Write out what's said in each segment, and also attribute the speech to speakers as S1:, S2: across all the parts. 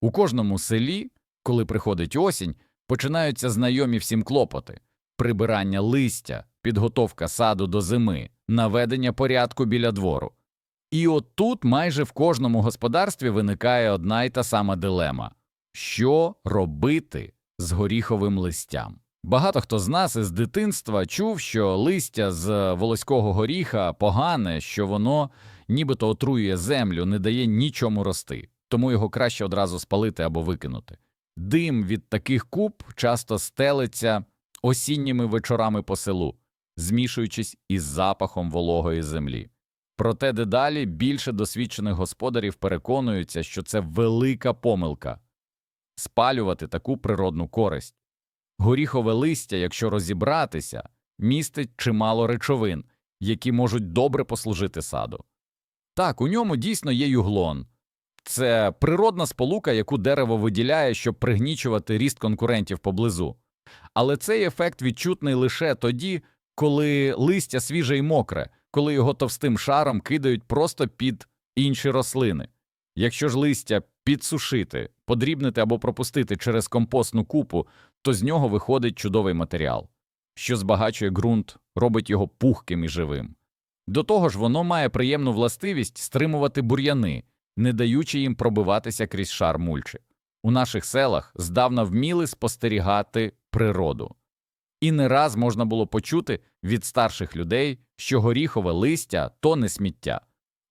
S1: У кожному селі, коли приходить осінь, починаються знайомі всім клопоти прибирання листя, підготовка саду до зими, наведення порядку біля двору. І от тут майже в кожному господарстві виникає одна й та сама дилема що робити з горіховим листям? Багато хто з нас із дитинства чув, що листя з волоського горіха погане, що воно нібито отруює землю, не дає нічому рости, тому його краще одразу спалити або викинути. Дим від таких куб часто стелиться осінніми вечорами по селу, змішуючись із запахом вологої землі. Проте дедалі більше досвідчених господарів переконуються, що це велика помилка спалювати таку природну користь. Горіхове листя, якщо розібратися, містить чимало речовин, які можуть добре послужити саду. Так, у ньому дійсно є юглон. Це природна сполука, яку дерево виділяє, щоб пригнічувати ріст конкурентів поблизу. Але цей ефект відчутний лише тоді, коли листя свіже і мокре, коли його товстим шаром кидають просто під інші рослини. Якщо ж листя підсушити, подрібнити або пропустити через компостну купу, то з нього виходить чудовий матеріал, що збагачує ґрунт, робить його пухким і живим. До того ж, воно має приємну властивість стримувати бур'яни, не даючи їм пробиватися крізь шар мульчі. У наших селах здавна вміли спостерігати природу. І не раз можна було почути від старших людей, що горіхове листя то не сміття,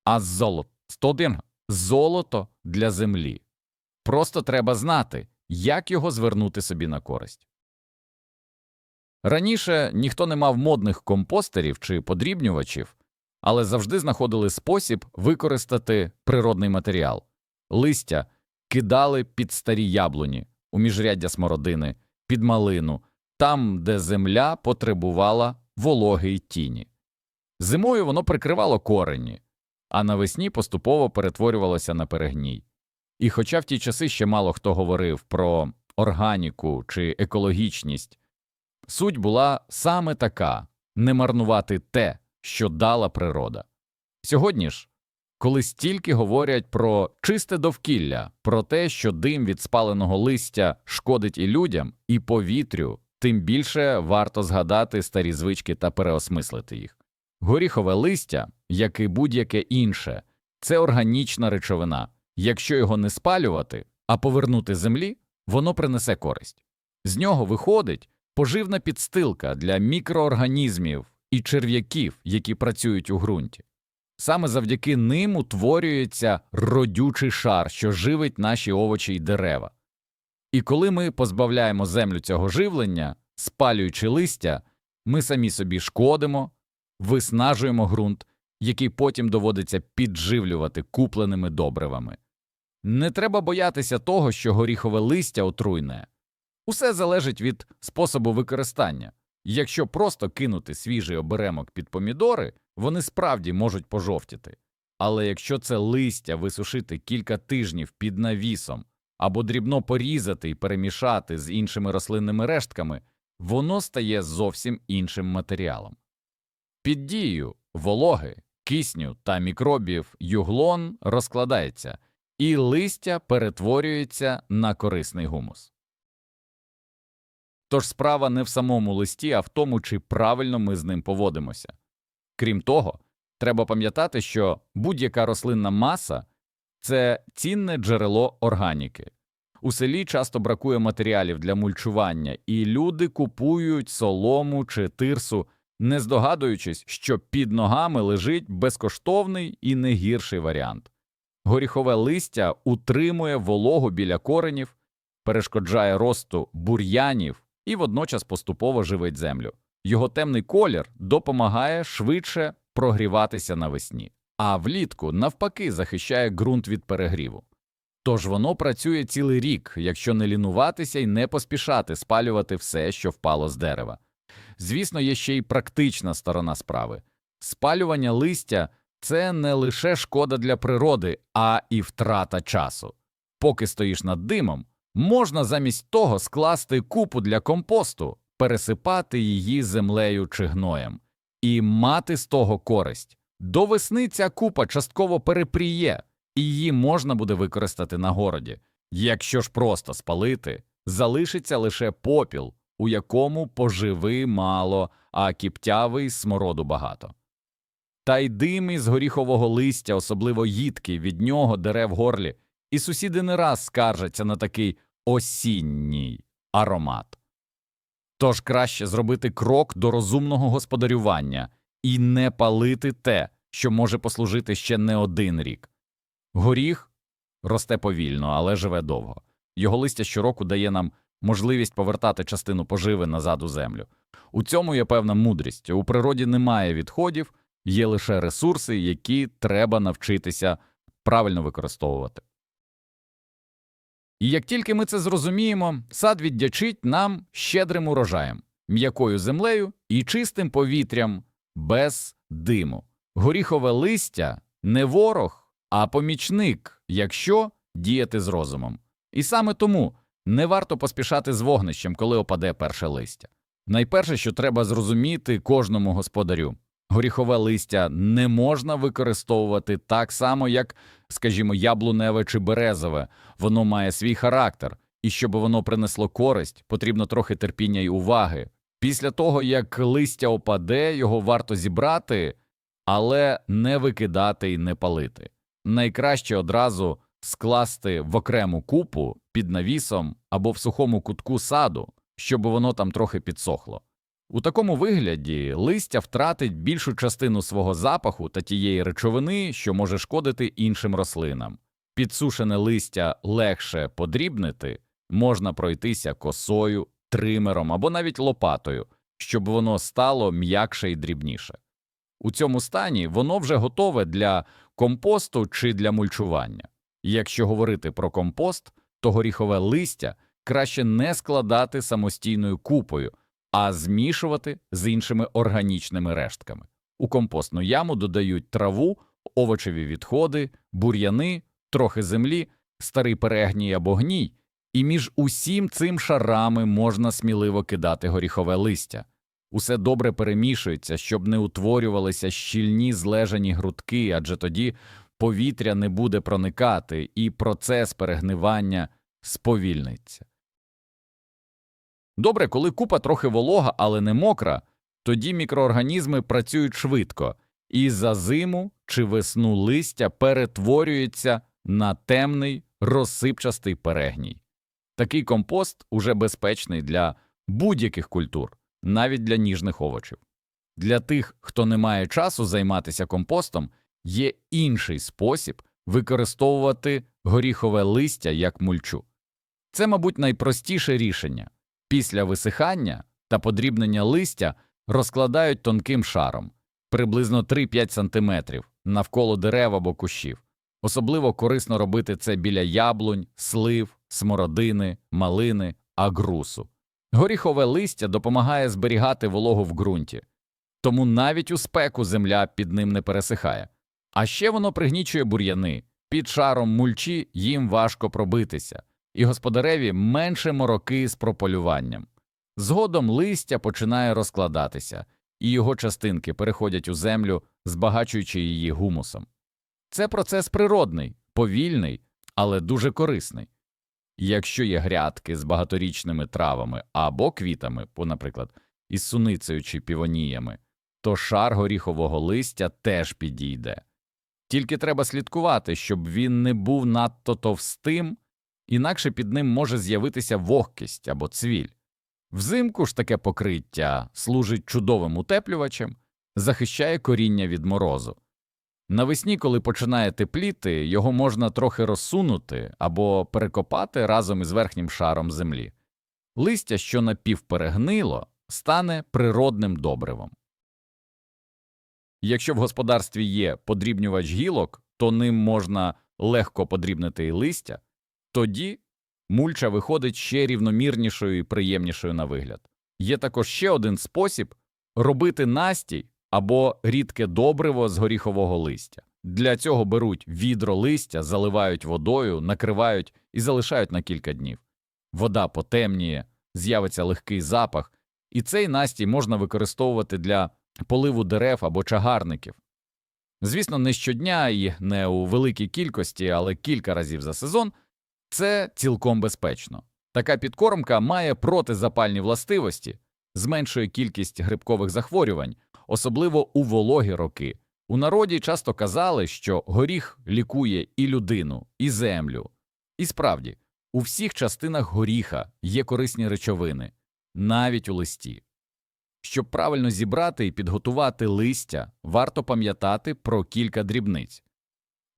S1: а золото, золото для землі. Просто треба знати, як його звернути собі на користь. Раніше ніхто не мав модних компостерів чи подрібнювачів, але завжди знаходили спосіб використати природний матеріал. Листя кидали під старі яблуні, у міжряддя смородини, під малину, там, де земля потребувала вологи й тіні. Зимою воно прикривало корені, а навесні поступово перетворювалося на перегній. І хоча в ті часи ще мало хто говорив про органіку чи екологічність, суть була саме така не марнувати те, що дала природа. Сьогодні ж, коли стільки говорять про чисте довкілля, про те, що дим від спаленого листя шкодить і людям, і повітрю, тим більше варто згадати старі звички та переосмислити їх. Горіхове листя, як і будь-яке інше, це органічна речовина. Якщо його не спалювати, а повернути землі, воно принесе користь. З нього виходить поживна підстилка для мікроорганізмів і черв'яків, які працюють у ґрунті. Саме завдяки ним утворюється родючий шар, що живить наші овочі й дерева. І коли ми позбавляємо землю цього живлення, спалюючи листя, ми самі собі шкодимо, виснажуємо ґрунт, який потім доводиться підживлювати купленими добривами. Не треба боятися того, що горіхове листя отруйне. Усе залежить від способу використання. Якщо просто кинути свіжий оберемок під помідори, вони справді можуть пожовтіти. Але якщо це листя висушити кілька тижнів під навісом або дрібно порізати і перемішати з іншими рослинними рештками, воно стає зовсім іншим матеріалом. Під дією вологи, кисню та мікробів юглон розкладається, і листя перетворюється на корисний гумус. Тож справа не в самому листі, а в тому, чи правильно ми з ним поводимося. Крім того, треба пам'ятати, що будь-яка рослинна маса це цінне джерело органіки. У селі часто бракує матеріалів для мульчування, і люди купують солому чи тирсу, не здогадуючись, що під ногами лежить безкоштовний і не гірший варіант. Горіхове листя утримує вологу біля коренів, перешкоджає росту бур'янів і водночас поступово живить землю. Його темний колір допомагає швидше прогріватися навесні, а влітку, навпаки, захищає ґрунт від перегріву. Тож воно працює цілий рік, якщо не лінуватися і не поспішати спалювати все, що впало з дерева. Звісно, є ще й практична сторона справи. Спалювання листя це не лише шкода для природи, а і втрата часу. Поки стоїш над димом, можна замість того скласти купу для компосту, пересипати її землею чи гноєм, і мати з того користь. До весни ця купа частково перепріє, і її можна буде використати на городі. Якщо ж просто спалити, залишиться лише попіл, у якому поживи мало, а кіптявий смороду багато. Та й дим із горіхового листя, особливо їдкий, від нього дере в горлі, і сусіди не раз скаржаться на такий осінній аромат. Тож краще зробити крок до розумного господарювання і не палити те, що може послужити ще не один рік. Горіх росте повільно, але живе довго. Його листя щороку дає нам можливість повертати частину поживи назад у землю. У цьому є певна мудрість. У природі немає відходів, є лише ресурси, які треба навчитися правильно використовувати. І як тільки ми це зрозуміємо, сад віддячить нам щедрим урожаєм, м'якою землею і чистим повітрям без диму. Горіхове листя не ворог, а помічник, якщо діяти з розумом. І саме тому не варто поспішати з вогнищем, коли опаде перше листя. Найперше, що треба зрозуміти кожному господарю, горіхове листя не можна використовувати так само, як, скажімо, яблуневе чи березове. Воно має свій характер, і щоб воно принесло користь, потрібно трохи терпіння й уваги. Після того, як листя опаде, його варто зібрати, але не викидати і не палити. Найкраще одразу скласти в окрему купу під навісом або в сухому кутку саду, щоб воно там трохи підсохло. У такому вигляді листя втратить більшу частину свого запаху та тієї речовини, що може шкодити іншим рослинам. Підсушене листя легше подрібнити, можна пройтися косою, тримером або навіть лопатою, щоб воно стало м'якше і дрібніше. У цьому стані воно вже готове для компосту чи для мульчування. Якщо говорити про компост, то горіхове листя краще не складати самостійною купою, а змішувати з іншими органічними рештками. У компостну яму додають траву, овочеві відходи, бур'яни, трохи землі, старий перегній або гній, і між усім цим шарами можна сміливо кидати горіхове листя. Усе добре перемішується, щоб не утворювалися щільні злежані грудки, адже тоді повітря не буде проникати і процес перегнивання сповільниться. Добре, коли купа трохи волога, але не мокра, тоді мікроорганізми працюють швидко, і за зиму чи весну листя перетворюється на темний розсипчастий перегній. Такий компост уже безпечний для будь-яких культур, навіть для ніжних овочів. Для тих, хто не має часу займатися компостом, є інший спосіб використовувати горіхове листя як мульчу. Це, мабуть, найпростіше рішення. Після висихання та подрібнення листя розкладають тонким шаром, приблизно 3-5 см, навколо дерев або кущів. Особливо корисно робити це біля яблунь, слив, смородини, малини, агрусу. Горіхове листя допомагає зберігати вологу в ґрунті, тому навіть у спеку земля під ним не пересихає. А ще воно пригнічує бур'яни, під шаром мульчі їм важко пробитися, і господареві менше мороки з прополюванням. Згодом листя починає розкладатися, і його частинки переходять у землю, збагачуючи її гумусом. Це процес природний, повільний, але дуже корисний. Якщо є грядки з багаторічними травами або квітами, наприклад, із суницею чи півоніями, то шар горіхового листя теж підійде. Тільки треба слідкувати, щоб він не був надто товстим, інакше під ним може з'явитися вогкість або цвіль. Взимку ж таке покриття служить чудовим утеплювачем, захищає коріння від морозу. Навесні, коли починає тепліти, його можна трохи розсунути або перекопати разом із верхнім шаром землі. Листя, що напівперегнило, стане природним добривом. Якщо в господарстві є подрібнювач гілок, то ним можна легко подрібнити і листя, тоді мульча виходить ще рівномірнішою і приємнішою на вигляд. Є також ще один спосіб робити настій або рідке добриво з горіхового листя. Для цього беруть відро листя, заливають водою, накривають і залишають на кілька днів. Вода потемніє, з'явиться легкий запах, і цей настій можна використовувати для поливу дерев або чагарників. Звісно, не щодня і не у великій кількості, але кілька разів за сезон Це цілком безпечно. Така підкормка має протизапальні властивості, зменшує кількість грибкових захворювань, особливо у вологі роки. У народі часто казали, що горіх лікує і людину, і землю. І справді, у всіх частинах горіха є корисні речовини, навіть у листі. Щоб правильно зібрати і підготувати листя, варто пам'ятати про кілька дрібниць.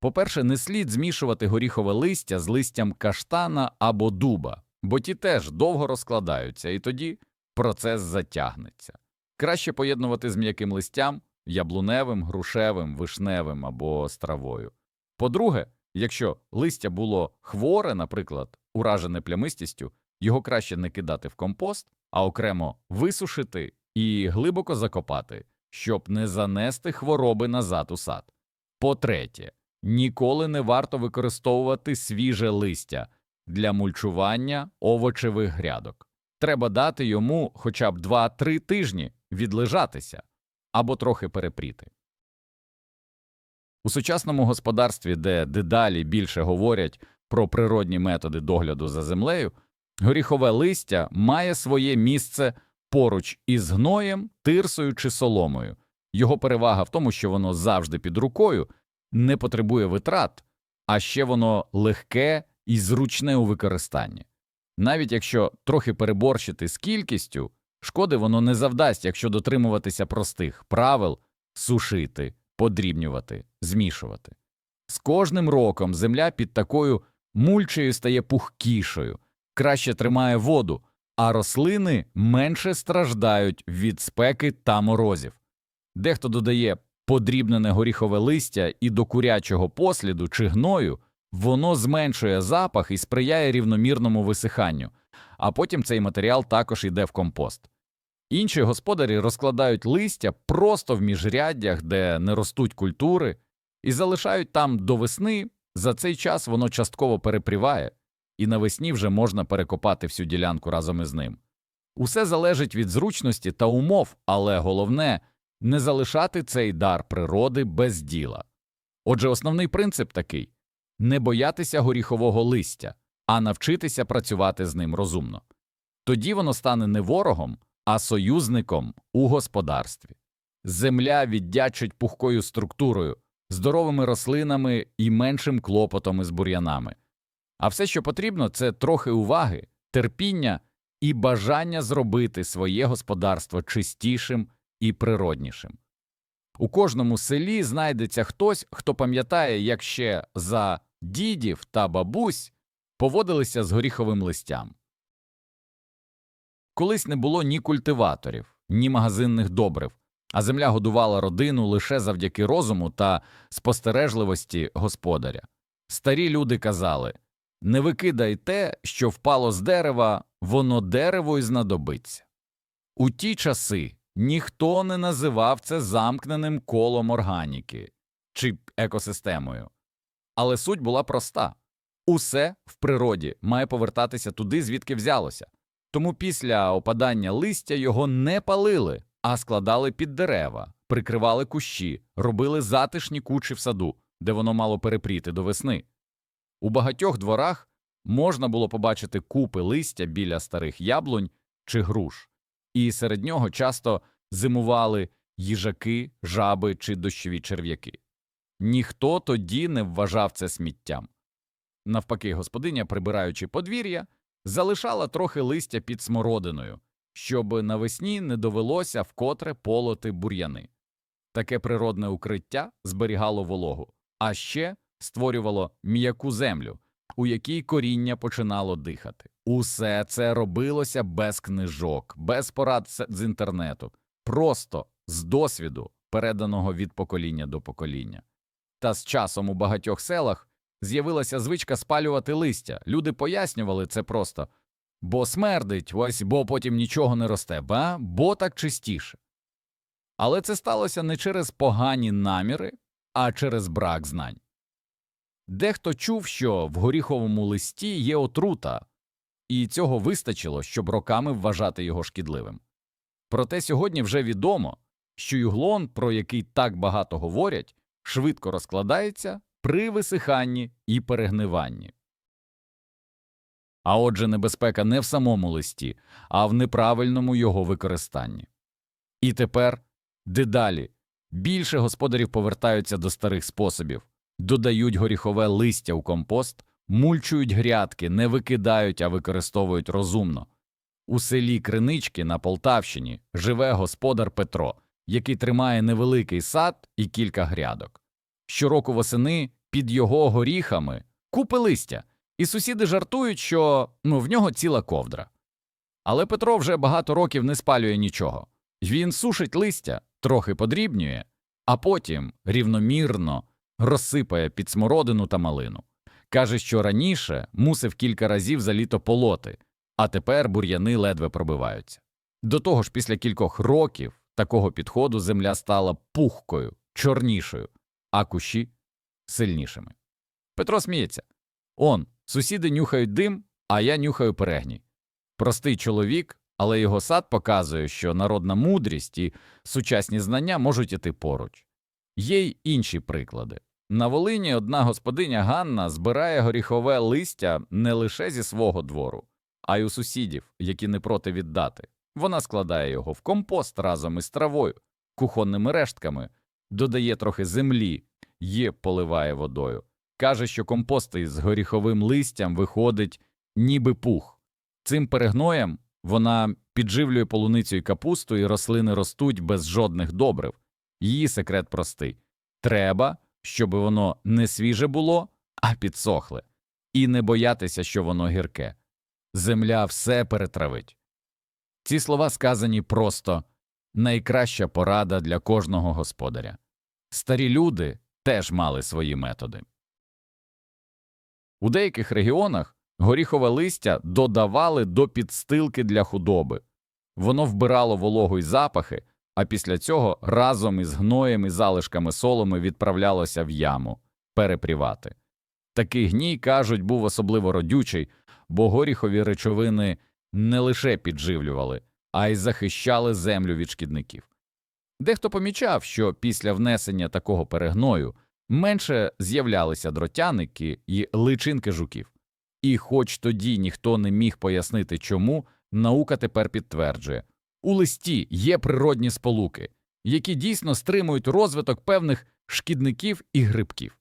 S1: По-перше, не слід змішувати горіхове листя з листям каштана або дуба, бо ті теж довго розкладаються, і тоді процес затягнеться. Краще поєднувати з м'яким листям яблуневим, грушевим, вишневим або з травою. По-друге, якщо листя було хворе, наприклад, уражене плямистістю, його краще не кидати в компост, а окремо висушити і глибоко закопати, щоб не занести хвороби назад у сад. По-третє, ніколи не варто використовувати свіже листя для мульчування овочевих грядок. Треба дати йому хоча б 2-3 тижні відлежатися або трохи перепріти. У сучасному господарстві, де дедалі більше говорять про природні методи догляду за землею, горіхове листя має своє місце поруч із гноєм, тирсою чи соломою. Його перевага в тому, що воно завжди під рукою, не потребує витрат, а ще воно легке і зручне у використанні. Навіть якщо трохи переборщити з кількістю, шкоди воно не завдасть, якщо дотримуватися простих правил сушити, подрібнювати, змішувати. З кожним роком земля під такою мульчею стає пухкішою, краще тримає воду, а рослини менше страждають від спеки та морозів. Дехто додає подрібнене горіхове листя і до курячого посліду чи гною, воно зменшує запах і сприяє рівномірному висиханню, а потім цей матеріал також йде в компост. Інші господарі розкладають листя просто в міжряддях, де не ростуть культури, і залишають там до весни. За цей час воно частково перепріває, і навесні вже можна перекопати всю ділянку разом із ним. Усе залежить від зручності та умов, але головне не залишати цей дар природи без діла. Отже, основний принцип такий не боятися горіхового листя, а навчитися працювати з ним розумно. Тоді воно стане не ворогом, а союзником у господарстві. Земля віддячить пухкою структурою, здоровими рослинами і меншим клопотом із бур'янами. А все, що потрібно, це трохи уваги, терпіння і бажання зробити своє господарство чистішим і природнішим. У кожному селі знайдеться хтось, хто пам'ятає, як ще за дідів та бабусь поводилися з горіховим листям. Колись не було ні культиваторів, ні магазинних добрив, а земля годувала родину лише завдяки розуму та спостережливості господаря. Старі люди казали не викидай те, що впало з дерева, воно дереву й знадобиться. У ті часи ніхто не називав це замкненим колом органіки чи екосистемою. Але суть була проста усе в природі має повертатися туди, звідки взялося. Тому після опадання листя його не палили, а складали під дерева, прикривали кущі, робили затишні кучі в саду, де воно мало перепріти до весни. У багатьох дворах можна було побачити купи листя біля старих яблунь чи груш, і серед нього часто зимували їжаки, жаби чи дощові черв'яки. Ніхто тоді не вважав це сміттям. Навпаки, господиня, прибираючи подвір'я, залишала трохи листя під смородиною, щоб навесні не довелося вкотре полоти бур'яни. Таке природне укриття зберігало вологу, а ще створювало м'яку землю, у якій коріння починало дихати. Усе це робилося без книжок, без порад з інтернету, просто з досвіду, переданого від покоління до покоління. Та з часом у багатьох селах з'явилася звичка спалювати листя. Люди пояснювали це просто бо смердить, ось бо потім нічого не росте, ба, бо так чистіше. Але це сталося не через погані наміри, а через брак знань. Дехто чув, що в горіховому листі є отрута, і цього вистачило, щоб роками вважати його шкідливим. Проте сьогодні вже відомо, що юглон, про який так багато говорять, швидко розкладається при висиханні і перегниванні. А отже, небезпека не в самому листі, а в неправильному його використанні. І тепер дедалі більше господарів повертаються до старих способів, додають горіхове листя у компост, мульчують грядки, не викидають, а використовують розумно. У селі Кринички на Полтавщині живе господар Петро, який тримає невеликий сад і кілька грядок. Щороку восени під його горіхами купи листя, і сусіди жартують, що ну, в нього ціла ковдра. Але Петро вже багато років не спалює нічого. Він сушить листя, трохи подрібнює, а потім рівномірно розсипає під смородину та малину. Каже, що раніше мусив кілька разів за літо полоти, а тепер бур'яни ледве пробиваються. До того ж, після кількох років такого підходу земля стала пухкою, чорнішою, а кущі сильнішими. Петро сміється. Он, сусіди нюхають дим, а я нюхаю перегній. Простий чоловік, але його сад показує, що народна мудрість і сучасні знання можуть іти поруч. Є й інші приклади. На Волині одна господиня Ганна збирає горіхове листя не лише зі свого двору, а й у сусідів, які не проти віддати. Вона складає його в компост разом із травою, кухонними рештками, додає трохи землі і поливає водою. Каже, що компост із горіховим листям виходить ніби пух. Цим перегноєм вона підживлює полуницю і капусту, і рослини ростуть без жодних добрив. Її секрет простий треба, щоб воно не свіже було, а підсохле, і не боятися, що воно гірке. Земля все перетравить. Ці слова сказані просто найкраща порада для кожного господаря. Старі люди теж мали свої методи. У деяких регіонах горіхове листя додавали до підстилки для худоби. Воно вбирало вологу й запахи, а після цього разом із гноєм і залишками соломи відправлялося в яму перепрівати. Такий гній, кажуть, був особливо родючий, бо горіхові речовини не лише підживлювали, а й захищали землю від шкідників. Дехто помічав, що після внесення такого перегною менше з'являлися дротяники і личинки жуків. І хоч тоді ніхто не міг пояснити чому, наука тепер підтверджує у листі є природні сполуки, які дійсно стримують розвиток певних шкідників і грибків.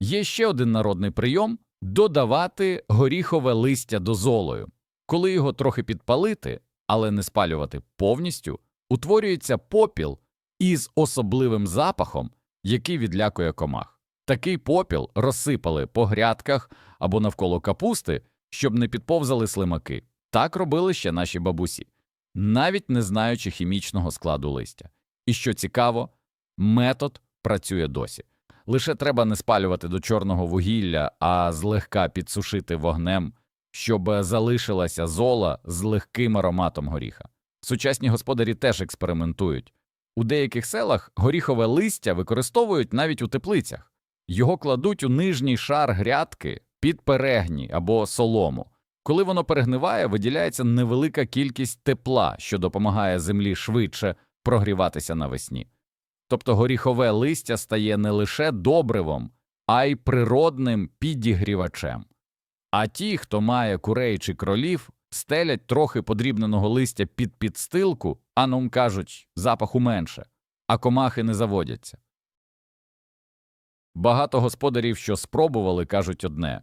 S1: Є ще один народний прийом додавати горіхове листя до золою. Коли його трохи підпалити, але не спалювати повністю, утворюється попіл із особливим запахом, який відлякує комах. Такий попіл розсипали по грядках або навколо капусти, щоб не підповзали слимаки. Так робили ще наші бабусі, навіть не знаючи хімічного складу листя. І що цікаво, метод працює досі. Лише треба не спалювати до чорного вугілля, а злегка підсушити вогнем, щоб залишилася зола з легким ароматом горіха. Сучасні господарі теж експериментують. У деяких селах горіхове листя використовують навіть у теплицях. Його кладуть у нижній шар грядки під перегні або солому. Коли воно перегниває, виділяється невелика кількість тепла, що допомагає землі швидше прогріватися навесні. Тобто горіхове листя стає не лише добривом, а й природним підігрівачем. А ті, хто має курей чи кролів, стелять трохи подрібненого листя під підстилку, а нам кажуть, запаху менше, а комахи не заводяться. Багато господарів, що спробували, кажуть одне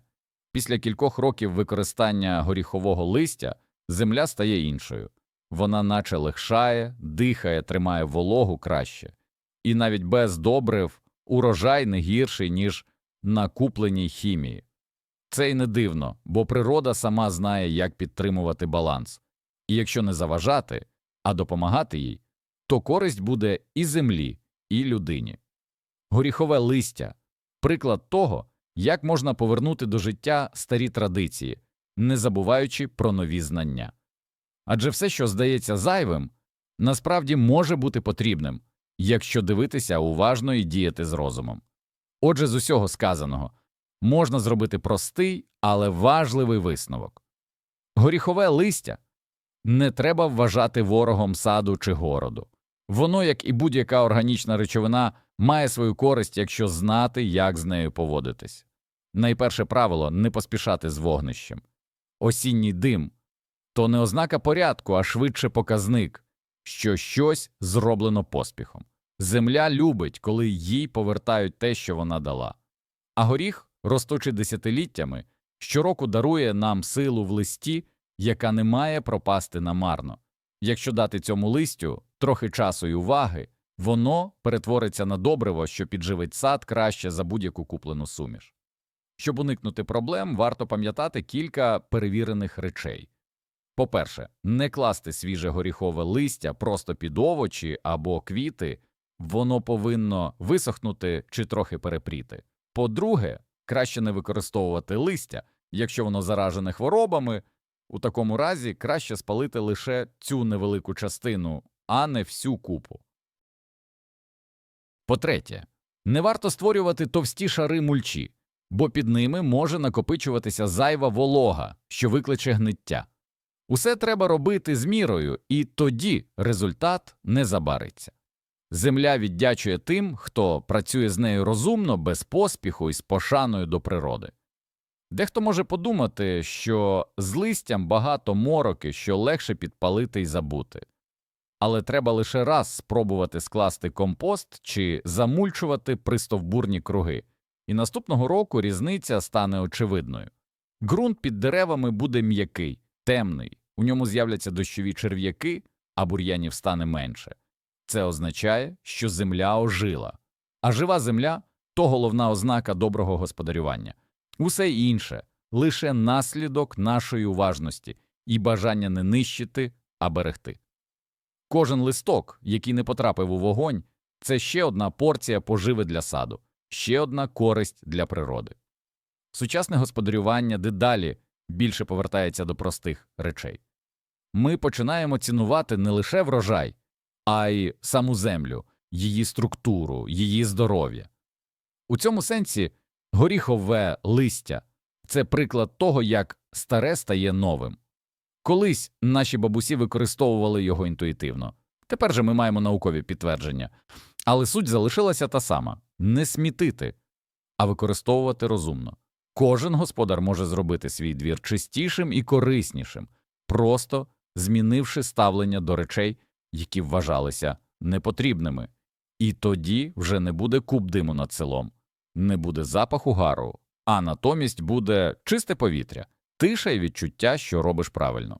S1: після кількох років використання горіхового листя земля стає іншою. Вона наче легшає, дихає, тримає вологу краще, і навіть без добрив урожай не гірший, ніж на купленій хімії. Це й не дивно, бо природа сама знає, як підтримувати баланс, і якщо не заважати, а допомагати їй, то користь буде і землі, і людині. Горіхове листя приклад того, як можна повернути до життя старі традиції, не забуваючи про нові знання. Адже все, що здається зайвим, насправді може бути потрібним, якщо дивитися уважно і діяти з розумом. Отже, з усього сказаного можна зробити простий, але важливий висновок горіхове листя не треба вважати ворогом саду чи городу. Воно, як і будь-яка органічна речовина, має свою користь, якщо знати, як з нею поводитись. Найперше правило не поспішати з вогнищем. осінній дим то не ознака порядку, а швидше показник, що щось зроблено поспіхом. Земля любить, коли їй повертають те, що вона дала. А горіх, ростучи десятиліттями, щороку дарує нам силу в листі, яка не має пропасти намарно. Якщо дати цьому листю трохи часу і уваги, воно перетвориться на добриво, що підживить сад краще за будь-яку куплену суміш. Щоб уникнути проблем, варто пам'ятати кілька перевірених речей. По-перше, не класти свіже горіхове листя просто під овочі або квіти, воно повинно висохнути чи трохи перепріти. По-друге, краще не використовувати листя, якщо воно заражене хворобами, у такому разі краще спалити лише цю невелику частину, а не всю купу. По-третє, не варто створювати товсті шари мульчі, бо під ними може накопичуватися зайва волога, що викличе гниття. Усе треба робити з мірою, і тоді результат не забариться. Земля віддячує тим, хто працює з нею розумно, без поспіху і з пошаною до природи. Дехто може подумати, що з листям багато мороки, що легше підпалити і забути. Але треба лише раз спробувати скласти компост чи замульчувати пристовбурні круги, і наступного року різниця стане очевидною. Ґрунт під деревами буде м'який, темний, у ньому з'являться дощові черв'яки, а бур'янів стане менше. Це означає, що земля ожила, а жива земля то головна ознака доброго господарювання. Усе інше лише наслідок нашої уважності і бажання не нищити, а берегти. Кожен листок, який не потрапив у вогонь, це ще одна порція поживи для саду, ще одна користь для природи. Сучасне господарювання дедалі більше повертається до простих речей. Ми починаємо цінувати не лише врожай, а й саму землю, її структуру, її здоров'я. У цьому сенсі горіхове листя це приклад того, як старе стає новим. Колись наші бабусі використовували його інтуїтивно, тепер же ми маємо наукові підтвердження, але суть залишилася та сама не смітити, а використовувати розумно. Кожен господар може зробити свій двір чистішим і кориснішим, просто змінивши ставлення до речей, які вважалися непотрібними, і тоді вже не буде куб диму над селом, не буде запаху гару, а натомість буде чисте повітря, тиша і відчуття, що робиш правильно.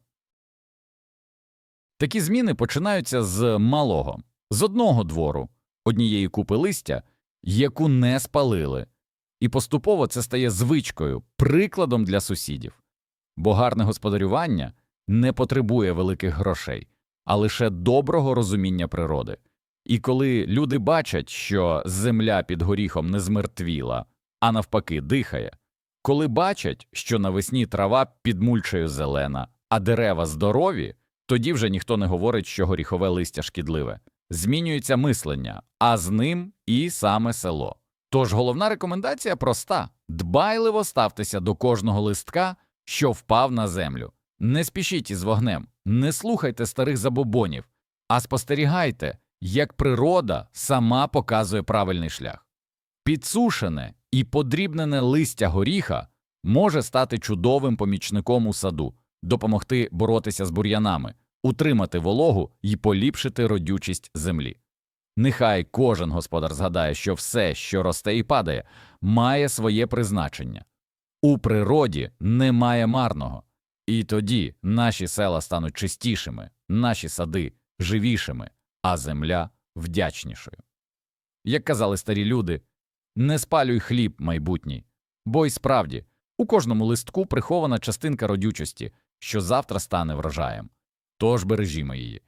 S1: Такі зміни починаються з малого, з одного двору, однієї купи листя, яку не спалили, і поступово це стає звичкою, прикладом для сусідів, бо гарне господарювання не потребує великих грошей, а лише доброго розуміння природи. І коли люди бачать, що земля під горіхом не змертвіла, а навпаки дихає, коли бачать, що навесні трава підмульчею зелена, а дерева здорові, тоді вже ніхто не говорить, що горіхове листя шкідливе. Змінюється мислення, а з ним і саме село. Тож головна рекомендація проста дбайливо ставтеся до кожного листка, що впав на землю. Не спішіть із вогнем, не слухайте старих забобонів, а спостерігайте, як природа сама показує правильний шлях. Підсушене і подрібнене листя горіха може стати чудовим помічником у саду, допомогти боротися з бур'янами, утримати вологу і поліпшити родючість землі. Нехай кожен господар згадає, що все, що росте і падає, має своє призначення. У природі немає марного. І тоді наші села стануть чистішими, наші сади живішими, а земля вдячнішою. Як казали старі люди, не спалюй хліб майбутній, бо й справді у кожному листку прихована частинка родючості, що завтра стане врожаєм. Тож бережімо її.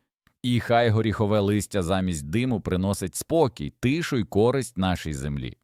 S1: І хай горіхове листя замість диму приносить спокій, тишу й користь нашій землі.